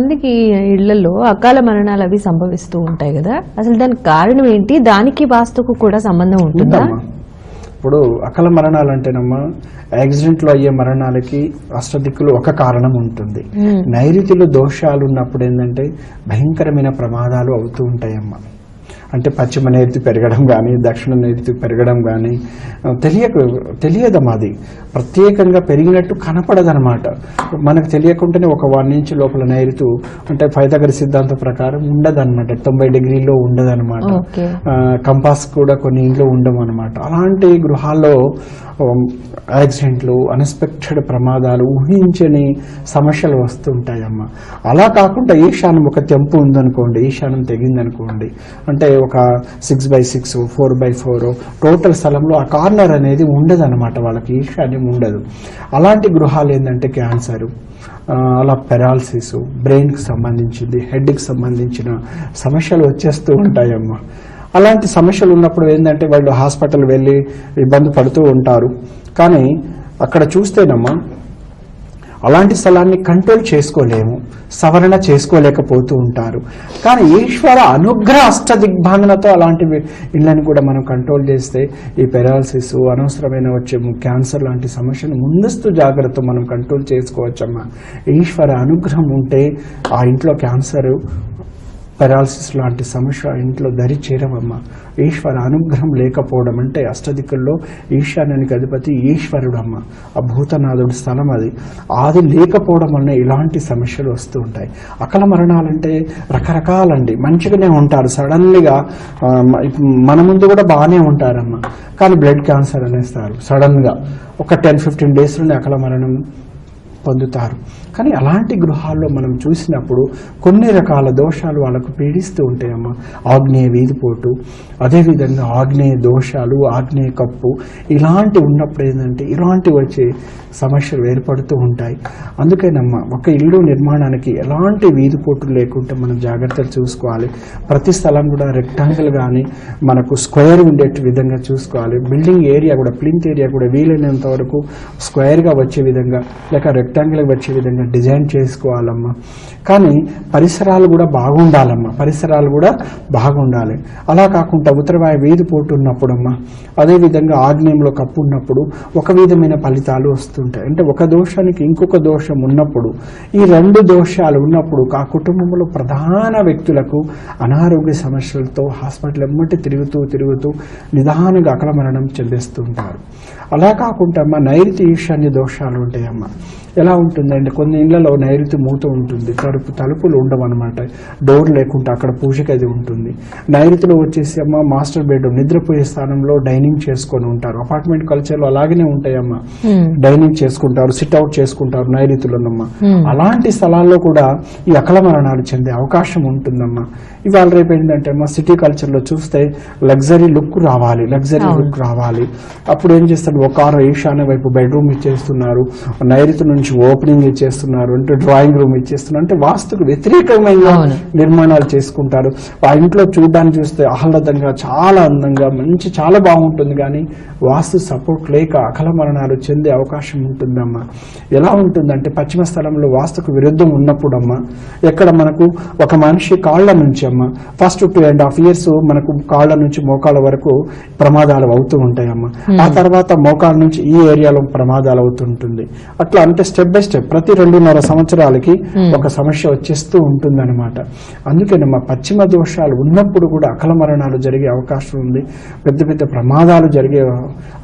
మందికి ఇళ్ళలో అకాల మరణాలు అవి సంభవిస్తూ ఉంటాయి కదా. అసలు దానికి కారణం ఏంటి? దానికి వాస్తుకు కూడా సంబంధం ఉంటుందా? ఇప్పుడు అకాల మరణాలు అంటేనమ్మా యాక్సిడెంట్లో అయ్యే మరణాలకి అష్టదిక్కులు ఒక కారణం ఉంటుంది. నైరుతిలో దోషాలు ఉన్నప్పుడు ఏంటంటే భయంకరమైన ప్రమాదాలు అవుతూ ఉంటాయమ్మా. అంటే పశ్చిమ నైరుతి పెరగడం కానీ దక్షిణ నైరుతి పెరగడం కానీ తెలియక తెలియదమ్మా అది ప్రత్యేకంగా పెరిగినట్టు కనపడదన్నమాట. మనకు తెలియకుండానే ఒక వన్ ఇంచ్ లోపల నైరుతు అంటే పైతగరి సిద్ధాంతం ప్రకారం ఉండదన్నమాట. తొంభై డిగ్రీలో ఉండదన్నమాట. కంపాస్ కూడా కొన్ని ఇంట్లో ఉండవు అనమాట అలాంటి గృహాల్లో యాక్సిడెంట్లు అన్ఎక్స్పెక్టెడ్ ప్రమాదాలు ఊహించని సమస్యలు వస్తుంటాయమ్మా. అలా కాకుండా ఈశాన్యం ఒక తెంపు ఉందనుకోండి ఈశాన్యం తెగిందనుకోండి అంటే ఒక six by six four by four total స్థలంలో ఆ కార్నర్ అనేది ఉండదు అనమాట వాళ్ళకి ఈశాన్యం ఉండదు. అలాంటి గృహాలు ఏంటంటే క్యాన్సరు అలా పెరాలసిస్ బ్రెయిన్కి సంబంధించింది హెడ్కి సంబంధించిన సమస్యలు వచ్చేస్తూ ఉంటాయమ్మా. అలాంటి సమస్యలు ఉన్నప్పుడు ఏంటంటే వాళ్ళు హాస్పిటల్ వెళ్ళి ఇబ్బంది పడుతూ ఉంటారు. కానీ అక్కడ చూస్తేనమ్మా అలాంటి స్థలాన్ని కంట్రోల్ చేసుకోలేము సవరణ చేసుకోలేకపోతూ ఉంటారు. కానీ ఈశ్వర అనుగ్రహ అష్ట దిగ్భాంగనతో అలాంటి ఇళ్ళని కూడా మనం కంట్రోల్ చేస్తే ఈ పెరాలసిస్ అనవసరమైన వచ్చే క్యాన్సర్ లాంటి సమస్యను ముందస్తు జాగ్రత్త మనం కంట్రోల్ చేసుకోవచ్చమ్మా. ఈశ్వర అనుగ్రహం ఉంటే ఆ ఇంట్లో క్యాన్సర్ పెరాలసిస్ లాంటి సమస్య ఇంట్లో దరి చేరవమ్మ. ఈశ్వర అనుగ్రహం లేకపోవడం అంటే అష్టదిక్కుల్లో ఈశాన్యానికి అధిపతి ఈశ్వరుడు అమ్మ ఆ భూతనాథుడి స్థలం అది. అది లేకపోవడం వలన ఇలాంటి సమస్యలు వస్తూ ఉంటాయి. అకల మరణాలంటే రకరకాలండి. మంచిగానే ఉంటారు. సడన్లీగా మన ముందు కూడా బాగానే ఉంటారమ్మ. కానీ బ్లడ్ క్యాన్సర్ అనేస్తారు సడన్గా. ఒక టెన్ ఫిఫ్టీన్ డేస్లోనే అకల మరణం పొందుతారు. కానీ అలాంటి గృహాల్లో మనం చూసినప్పుడు కొన్ని రకాల దోషాలు వాళ్ళకు పీడిస్తూ ఉంటాయమ్మా. ఆగ్నేయ వీధిపోటు అదేవిధంగా ఆగ్నేయ దోషాలు ఆగ్నేయ కప్పు ఇలాంటి ఉన్నప్పుడు ఏంటంటే ఇలాంటి వచ్చే సమస్యలు ఏర్పడుతూ ఉంటాయి. అందుకేనమ్మా ఒక ఇల్లు నిర్మాణానికి ఎలాంటి వీధిపోటు లేకుండా మనం జాగ్రత్తలు చూసుకోవాలి. ప్రతి స్థలం కూడా రెక్టాంగిల్ కానీ మనకు స్క్వేర్ ఉండే విధంగా చూసుకోవాలి. బిల్డింగ్ ఏరియా కూడా ప్లింత్ ఏరియా కూడా వీలైనంత వరకు స్క్వేర్గా వచ్చే విధంగా లేక రెక్టాంగిల్ వచ్చే విధంగా డిజైన్ చేసుకోవాలమ్మా. కానీ పరిసరాలు కూడా బాగుండాలమ్మా. పరిసరాలు కూడా బాగుండాలి. అలా కాకుండా ఉత్తరవాయు వీధి పోటు ఉన్నప్పుడమ్మా అదేవిధంగా ఆగ్నేయంలో కప్పు ఉన్నప్పుడు ఒక విధమైన ఫలితాలు వస్తుంటాయి. అంటే ఒక దోషానికి ఇంకొక దోషం ఉన్నప్పుడు ఈ రెండు దోషాలు ఉన్నప్పుడు ఆ కుటుంబంలో ప్రధాన వ్యక్తులకు అనారోగ్య సమస్యలతో హాస్పిటల్ ఎమ్మటి తిరుగుతూ తిరుగుతూ నిదానంగా అకల మరణం చెందిస్తుంటారు. అలా కాకుండా అమ్మ నైరుతి ఈశాన్య దోషాలు ఉంటాయమ్మ. ఎలా ఉంటుందంటే కొన్ని ఇళ్ళలో నైరుతి మూత ఉంటుంది తలుపు తలుపులు ఉండవు అనమాట డోర్ లేకుండా అక్కడ పూజకి అది ఉంటుంది. నైరుతిలో వచ్చేసి అమ్మ మాస్టర్ బెడ్రూమ్ నిద్రపోయే స్థానంలో డైనింగ్ చేసుకొని ఉంటారు. అపార్ట్మెంట్ కల్చర్లో అలాగనే ఉంటాయమ్మ. డైనింగ్ చేసుకుంటారు సిట్ అవుట్ చేసుకుంటారు నైరుతిలోనమ్మా. అలాంటి స్థలాల్లో కూడా ఈ అకల మరణాలు చెందే అవకాశం ఉంటుందమ్మా. ఇవాళ రేపు ఏంటంటే అమ్మా సిటీ కల్చర్లో చూస్తే లగ్జరీ లుక్ రావాలి లగ్జరీ. లుక్ రావాలి. అప్పుడు ఏం చేస్తారు? ఒక కారు ఈశాన్య వైపు బెడ్రూమ్ ఇచ్చేస్తున్నారు. నైరుతి నుంచి ఓపెనింగ్ ఇచ్చేస్తున్నారు అంటే డ్రాయింగ్ రూమ్ ఇచ్చేస్తున్నారు అంటే వాస్తుకు వ్యతిరేకమైన. నిర్మాణాలు చేసుకుంటారు. ఆ ఇంట్లో చూడడానికి చూస్తే ఆహ్లాదంగా చాలా అందంగా మంచి చాలా బాగుంటుంది. కానీ వాస్తు సపోర్ట్ లేక అకల మరణాలు చెందే అవకాశం ఉంటుందమ్మా. ఎలా ఉంటుందంటే పశ్చిమ స్థలంలో వాస్తుకు విరుద్ధం ఉన్నప్పుడమ్మా ఎక్కడ మనకు ఒక మనిషి కాళ్ళ నుంచి అమ్మ first two and half years మనకు కాళ్ళ నుంచి మోకాళ్ళ వరకు ప్రమాదాలు అవుతూ ఉంటాయమ్మా. ఆ తర్వాత మోకాళ్ళ నుంచి ఈ ఏరియాలో ప్రమాదాలు అవుతుంటుంది. అట్లా అంటే స్టెప్ బై స్టెప్ ప్రతి రెండున్నర సంవత్సరాలకి Hmm. ఒక సమస్య వచ్చేస్తూ ఉంటుందన్నమాట. అందుకేనమ్మా పశ్చిమ దోషాలు ఉన్నప్పుడు కూడా అకల మరణాలు జరిగే అవకాశం ఉంది. పెద్ద పెద్ద ప్రమాదాలు జరిగే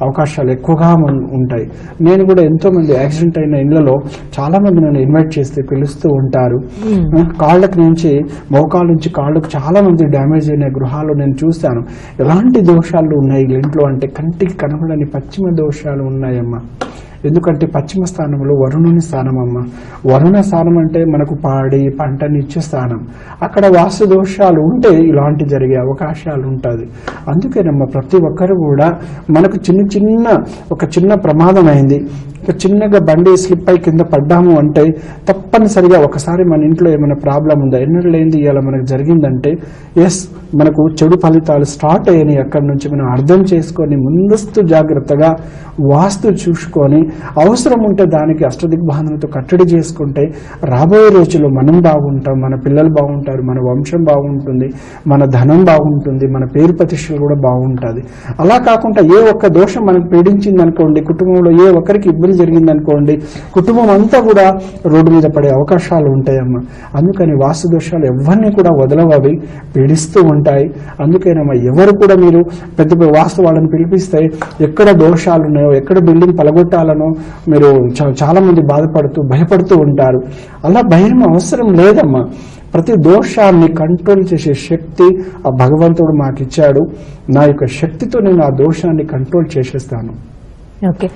అవకాశాలు ఎక్కువగా ఉంటాయి. నేను కూడా ఎంతో మంది యాక్సిడెంట్ అయిన ఇళ్ళలో చాలా మంది నన్ను ఇన్వైట్ చేస్తే పిలుస్తూ ఉంటారు. Hmm. కాళ్ళకి నుంచి మోకాళ్ళ నుంచి కాళ్ళకు చాలా మంది డ్యామేజ్ అయిన గృహాలు నేను చూశాను. ఎలాంటి దోషాలు ఉన్నాయి ఇంట్లో అంటే కంటికి కనబడని పశ్చిమ దోషాలు ఉన్నాయమ్మా. ఎందుకంటే పశ్చిమ స్థానంలో వరుణుని స్థానం అమ్మ వరుణ స్థానం అంటే మనకు పాడి పంటని ఇచ్చే స్థానం. అక్కడ వాస్తు దోషాలు ఉంటే ఇలాంటి జరిగే అవకాశాలు ఉంటుంది. అందుకేనమ్మా ప్రతి ఒక్కరు కూడా మనకు చిన్న చిన్న ఒక చిన్న ప్రమాదం అయింది. చిన్నగా బండి స్లిప్ అయి కింద పడ్డాము అంటే తప్పనిసరిగా ఒకసారి మన ఇంట్లో ఏమైనా ప్రాబ్లం ఉందా? ఎన్నడూ లేనిది ఇవాళ మనకు జరిగిందంటే ఎస్ మనకు చెడు ఫలితాలు స్టార్ట్ అయ్యాయి అక్కడి నుంచి మనం అర్థం చేసుకొని ముందస్తు జాగ్రత్తగా వాస్తు చూసుకొని అవసరం ఉంటే దానికి అష్టదిగ్బాధనతో కట్టడి చేసుకుంటే రాబోయే రోజుల్లో మనం బాగుంటాం మన పిల్లలు బాగుంటారు మన వంశం బాగుంటుంది మన ధనం బాగుంటుంది మన పేరు ప్రతిష్టలు కూడా బాగుంటుంది. అలా కాకుండా ఏ ఒక్క దోషం మనకు పీడించింది అనుకోండి కుటుంబంలో ఏ ఒక్కరికి ఇబ్బంది జరిగింది అనుకోండి కుటుంబం అంతా కూడా రోడ్డు మీద పడే అవకాశాలు ఉంటాయమ్మా. అందుకని వాస్తు దోషాలు ఎవరిని కూడా వదలవవి పీడిస్తూ ఉంటాయి. అందుకేనమ్మా ఎవరు కూడా మీరు పెద్ద పెద్ద వాస్తు వాళ్ళని పిలిపిస్తే ఎక్కడ దోషాలు ఉన్నాయో ఎక్కడ బిల్డింగ్ పలగొట్టాలనో మీరు చాలా మంది బాధపడుతూ భయపడుతూ ఉంటారు. అలా భయం అవసరం లేదమ్మా. ప్రతి దోషాన్ని కంట్రోల్ చేసే శక్తి ఆ భగవంతుడు మాకు ఇచ్చాడు నా యొక్క శక్తితో నేను ఆ దోషాన్ని కంట్రోల్ చేసేస్తాను. ఓకే.